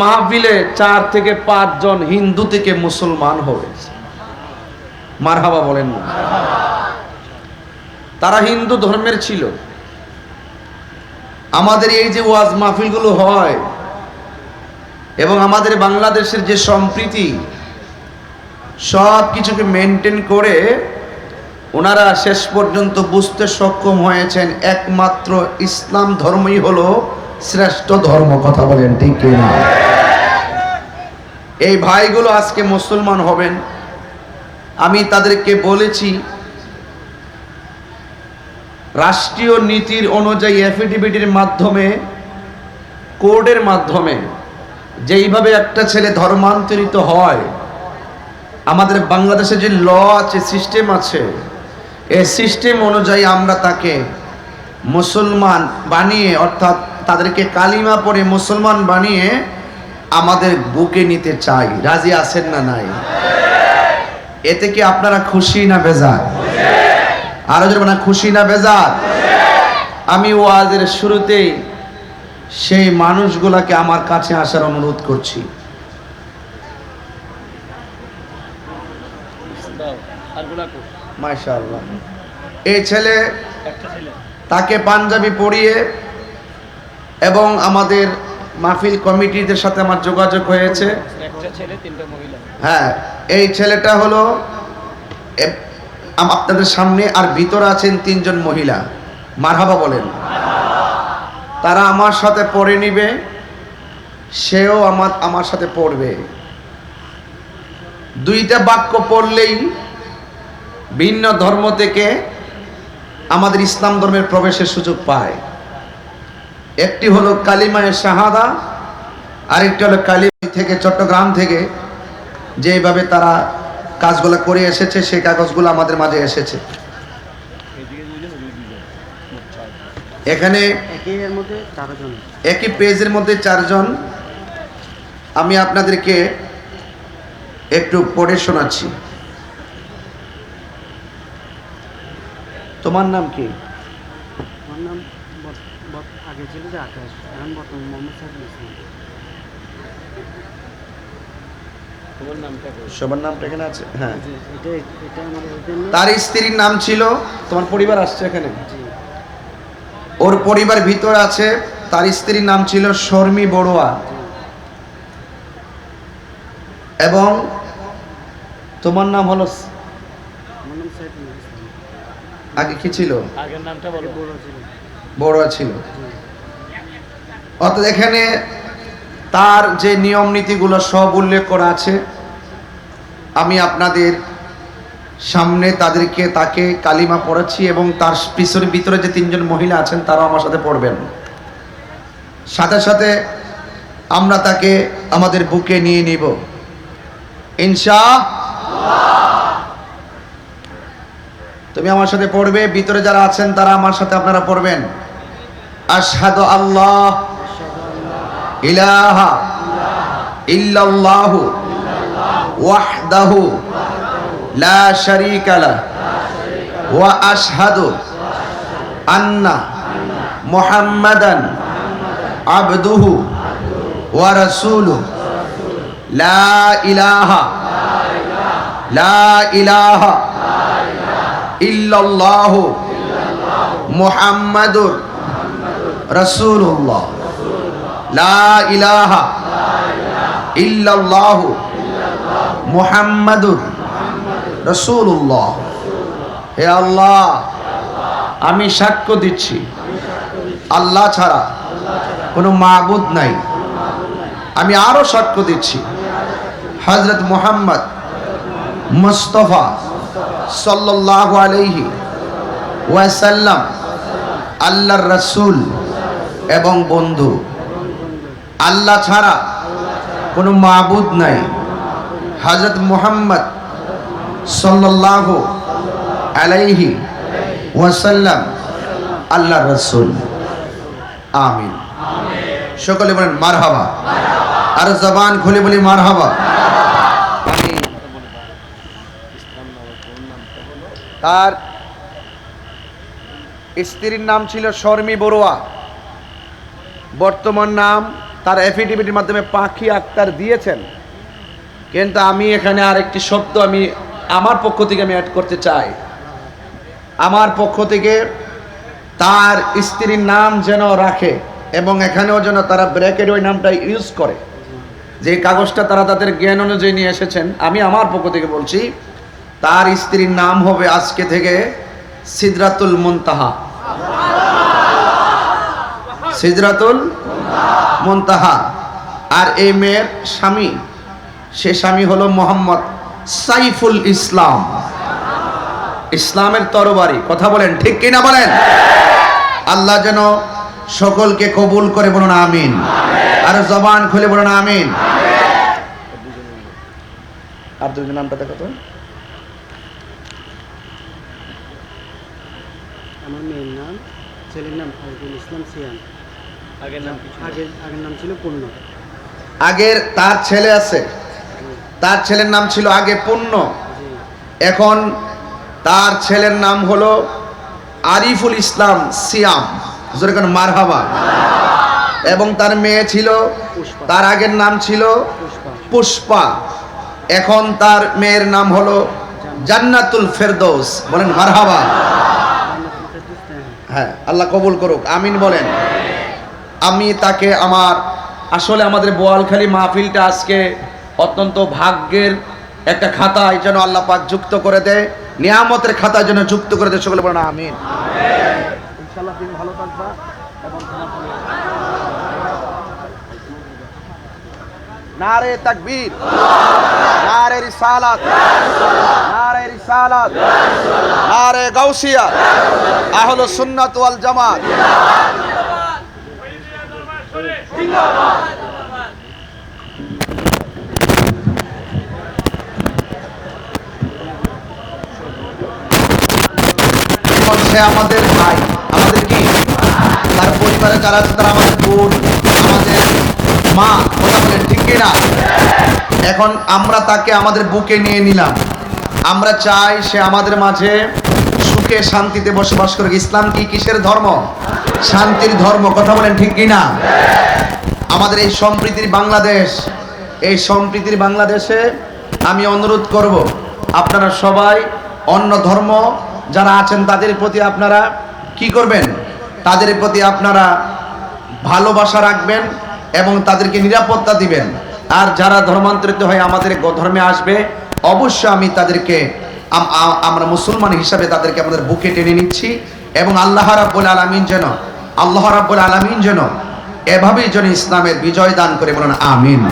মাহফিলে চার থেকে পাঁচজন হিন্দু থেকে মুসলমান হবে। মারহাবা বলেন না। তারা হিন্দু ধর্মের ছিল। আমাদের এই যে ওয়াজ মাহফিলগুলো হয় এবং আমাদের বাংলাদেশের যে সম্প্রীতি সব কিছুকে মেনটেন করে ওনারা শেষ পর্যন্ত বুঝতে সক্ষম হয়েছেন একমাত্র ইসলাম ধর্মই হলো শ্রেষ্ঠ ধর্ম, কথা বলেন ঠিক কিনা? এই ভাইগুলো আজকে মুসলমান হবেন। আমি তাদেরকে বলেছি, রাষ্ট্রীয় নীতির অনুযায়ী অ্যাফিডেভিটের মাধ্যমে, কোর্টের মাধ্যমে যেইভাবে একটা ছেলে ধর্মান্তরিত হয়, আমাদের বাংলাদেশে যে ল আছে সিস্টেম আছে, এই সিস্টেম অনুযায়ী আমরা তাকে মুসলমান বানিয়ে, অর্থাৎ তাদেরকে কালিমা পড়ে মুসলমান বানিয়ে আমাদের বুকে নিতে চাই। রাজি আছেন না নাই? এতে কি আপনারা খুশি না বেজার? আরও যদি না খুশি না বেজার? আমি ওয়াজের শুরুতেই সেই মানুষগুলাকে আমার কাছে আসার অনুরোধ করছি। এই ছেলে। তাকে পাঞ্জাবি পরিয়ে এবং আমাদের মাহফিল কমিটিদের সাথে আমার যোগাযোগ হয়েছে। হ্যাঁ এই ছেলেটা হলো আপনাদের সামনে আর ভিতরে আছেন তিনজন মহিলা। মারহাবা বলেন। তারা আমার সাথে পড়ে নিবে, সেও আমার আমার সাথে পড়বে। দুইটা বাক্য পড়লেই ভিন্ন ধর্ম থেকে আমাদের ইসলাম ধর্মের প্রবেশের সুযোগ পায়। একটি হলো কালিমায় শাহাদা, আরেকটি হলো কালিমা থেকে চট্টগ্রাম থেকে, যেভাবে তারা কাজগুলো করে এসেছে, সেই কাগজগুলো আমাদের মাঝে এসেছে। এখানে একই পেজের মধ্যে চারজন। আমি আপনাদেরকে একটু পড়ে শোনাচ্ছি। তোমার নাম কি আমার নাম বত- বত- আগে ছিল যে আকাশ। এখন বর্তমান মোহাম্মদ সাইফুল ইসলাম। সবার নামটা এখানে আছে? হ্যাঁ। তার স্ত্রীর নাম ছিল তোমার পরিবার আসছে এখানে? ওর পরিবার ভিতরে আছে তার স্ত্রীর নাম ছিল শর্মী বড়ুয়া। এবং তোমার নাম হলো আগে কি ছিল? আগের নামটা ছিল। বড়ুয়া ছিল। অর্থাৎ এখানে তার যে নিয়ম নীতিগুলো সব উল্লেখ করা আছে, আমি আপনাদের সামনে তাদেরকে, তাকে কালিমা পড়াচ্ছি এবং তার পিছনে, ভিতরে যে তিনজন মহিলা আছেন তারাও আমার সাথে পড়বেন। সাথে সাথে আমরা তাকে আমাদের বুকে নিয়ে নিব। ইনশা তুমি আমার সাথে পড়বে, ভিতরে যারা আছেন তারা আমার সাথে আপনারা পড়বেন। আশহাদু আল্লাহ। ইলাহা ইল্লাল্লাহু ওয়াহদাহু লা শারীকা লা ওয়া আশহাদু আন্না মুহাম্মাদান আবদুহু ওয়া রাসূলুহু লা ইলাহা লা ইলাহা ইল্লাল্লাহু মুহাম্মাদুর রাসূলুল্লাহ লা ইলাহা ইল্লাল্লাহু হে আল্লাহ, আমি সাক্ষ্য দিচ্ছি। আল্লাহ ছাড়া কোনো মাবুদ নাই। আমি আরও সাক্ষ্য দিচ্ছি। হজরত মুহাম্মদ মুস্তফা সাল্লাল্লাহু আলাইহি ওয়াসাল্লাম, আল্লাহর রসুল এবং বন্ধু। আল্লাহ ছাড়া কোনো মাবুদ নাই। হজরত মুহাম্মদ সাল্লাল্লাহু আলাইহি ওয়াসাল্লাম আল্লাহ রসুল। আমিন। সকলে বলেন মারহাবা। আর জবান খুলে বলি মারহাবা। তার স্ত্রীর নাম ছিল শর্মী বড়ুয়া। বর্তমান নাম তার এফিডেভিটের মাধ্যমে পাখি আক্তার দিয়েছেন। কিন্তু আমি এখানে আরেকটি শব্দ আমি আমার পক্ষ থেকে আমি অ্যাড করতে চাই। আমার পক্ষ থেকে তার স্ত্রীর নাম যেন রাখে এবং এখানেও যেন তারা ব্র্যাকেট ওই নামটা ইউজ করে। যে কাগজটা তারা তাদের জ্ঞান অনুযায়ী নিয়ে এসেছেন, আমি আমার পক্ষ থেকে বলছি, তার স্ত্রীর নাম হবে আজকে থেকে সিদরাতুল মুনতাহা। সিদরাতুল মুনতাহা আর এই মেয়ের স্বামী সে স্বামী হলো মোহাম্মদ সাইফুল ইসলাম। ইসলামের তরবারি কথা বলেন ঠিক কিনা বলেন? আল্লাহ যেন সকলকে কবুল করে বলুন আমিন। আর জবান খুলে বলুন আমিন। আর দুজন নামটা দেখো তো। আমার মেয়ের নাম ছেলের নাম ইসলাম সিয়াম। আগের নাম আগের আগের নাম ছিল পূর্ণ আগের তার ছেলে আছে। তার ছেলের নাম ছিল আগে পূর্ণ এখন তার ছেলের নাম হলো আরিফুল ইসলাম সিয়াম। যেরকম মারহাবা। এবং তার মেয়ে ছিল তার আগের নাম ছিল পুষ্পা। পুষ্পা। এখন তার মেয়ের নাম হলো জান্নাতুল ফেরদৌস। বলেন মারহাবা। হ্যাঁ, হ্যাঁ। হ্যাঁ আল্লাহ কবুল করুক। আমিন বলেন। আমি তাকে আমার, আসলে আমাদের বোয়ালখালী মাহফিলটা আজকে অত্যন্ত ভাগ্যের একটা খাতা যেন আল্লাহ পাক যুক্ত করে দেয়, নিয়ামতের খাতা যেন যুক্ত করে দেয়, সকলে বলেন আমিন। ইনশাআল্লাহ তুমি ভালো নারে তাকবীর। নারে রিসালাত। নারে রিসালাত। নারে গাউসিয়া। আহলে সুন্নাত ওয়াল জামাত। আমাদের ভাই, আমাদের কি? তার পরিবারে যারা আছে, তারা আমাদের বোন, আমাদের মা, কথা বলেন ঠিক কিনা? এখন আমরা তাকে আমাদের বুকে নিয়ে নিলাম। আমরা চাই সে আমাদের মাঝে সুখে শান্তিতে বসবাস করে ইসলাম কি কিসের ধর্ম? শান্তির ধর্ম, কথা বলেন ঠিক কিনা? আমাদের এই সম্প্রীতির বাংলাদেশ, এই সম্প্রীতির বাংলাদেশে আমি অনুরোধ করব, আপনারা সবাই অন্য ধর্ম যারা আছেন, তাদের প্রতি আপনারা কি করবেন? তাদের প্রতি আপনারা ভালোবাসা রাখবেন এবং তাদেরকে নিরাপত্তা দিবেন। আর যারা ধর্মান্তরিত হয়ে আমাদের ধর্মে আসবে, অবশ্যই আমি তাদেরকে আমরা মুসলমান হিসাবে তাদেরকে আমাদের বুকে টেনে নিচ্ছি এবং আল্লাহ রাব্বুল আলামিন যেন, আল্লাহ রাব্বুল আলামিন যেন এভাবেই যেন ইসলামের বিজয় দান করে বলেন, আমিন।